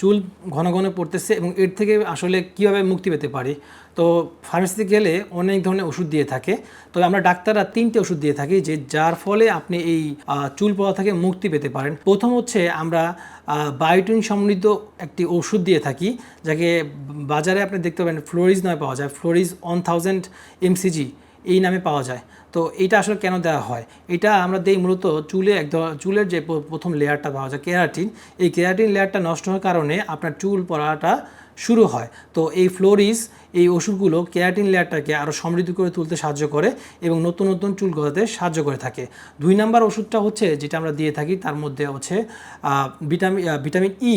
চুল ঘন ঘন পড়তেছে এবং এর থেকে আসলে কীভাবে মুক্তি পেতে পারি? তো ফার্মেসিতে গেলে অনেক ধরনের ওষুধ দিয়ে থাকে। তবে আমরা ডাক্তাররা তিনটে ওষুধ দিয়ে থাকি যে যার ফলে আপনি এই চুল পড়া থেকে মুক্তি পেতে পারেন। প্রথম হচ্ছে আমরা বায়োটিন সমৃদ্ধ একটি ওষুধ দিয়ে থাকি, যাকে বাজারে আপনি দেখতে পাবেন ফ্লোরিজ নয় পাওয়া যায়। ফ্লোরিজ ওয়ান থাউজেন্ড এমসিজি এই নামে পাওয়া যায়। তো এটা আসলে কেন দেওয়া হয়? এটা আমরা দেই মূলত চুলে এক চুলের যে প্রথম লেয়ারটা পাওয়া যায়, কেরাটিন। এই কেরাটিন লেয়ারটা নষ্ট হওয়ার কারণে আপনার চুল পড়াটা শুরু হয়। তো এই ফ্লোরিস, এই ওষুধগুলো কেরাটিন লেয়ারটাকে আরও সমৃদ্ধ করে তুলতে সাহায্য করে এবং নতুন নতুন চুল গজাতে সাহায্য করে থাকে। দুই নাম্বার ওষুধটা হচ্ছে যেটা আমরা দিয়ে থাকি, তার মধ্যে হচ্ছে vitamin vitamin E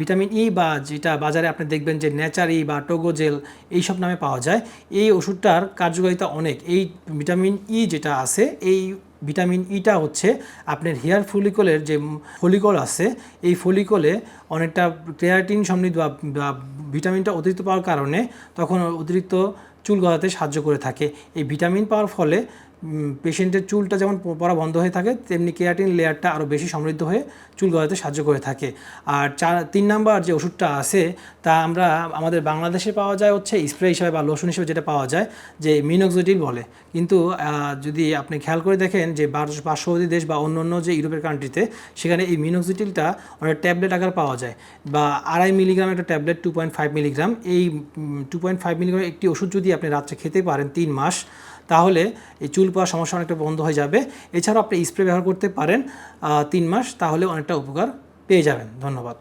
vitamin E বা যেটা বাজারে আপনি দেখবেন যে ন্যাচারি বা টোগোজেল এইসব নামে পাওয়া যায়। এই ওষুধটার কার্যকারিতা অনেক। এই ভিটামিন ই যেটা আছে, এই ভিটামিন ইটা হচ্ছে আপনার হেয়ার ফলিকলের যে ফলিকল আছে, এই ফলিকলে অনেকটা ক্রেয়াটিন সমৃদ্ধ বা- ভিটামিনটা অতিরিক্ত পাওয়ার কারণে তখন অতিরিক্ত চুল গজাতে সাহায্য করে থাকে। এই ভিটামিন পাওয়ার ফলে পেশেন্টের চুলটা যেমন পড়া বন্ধ হয়ে থাকে, তেমনি কেরাটিন লেয়ারটা আরও বেশি সমৃদ্ধ হয়ে চুল গজাতে সাহায্য করে থাকে। আর চার, তিন নাম্বার যে ওষুধটা আছে, তা আমরা আমাদের বাংলাদেশে পাওয়া যায় হচ্ছে স্প্রে হিসাবে বা লোশন হিসেবে যেটা পাওয়া যায়, যে মিনোক্সিডিল বলে। কিন্তু যদি আপনি খেয়াল করে দেখেন যে পার্শ্ববর্তী দেশ বা অন্য অন্য যে ইউরোপের কান্ট্রিতে সেখানে এই মিনোক্সিডিলটা অনেক ট্যাবলেট আকার পাওয়া যায়। বা আড়াই মিলিগ্রাম একটা tablet two point five milligram এই টু পয়েন্ট ফাইভ মিলিগ্রাম একটি ওষুধ যদি আপনি রাত্রে খেতে পারেন তিন মাস তাহলে এই চুল পাওয়ার সমস্যা অনেকটা বন্ধ হয়ে যাবে। এছাড়াও আপনি স্প্রে ব্যবহার করতে পারেন তিন মাস তাহলে অনেকটা উপকার পেয়ে যাবেন। ধন্যবাদ।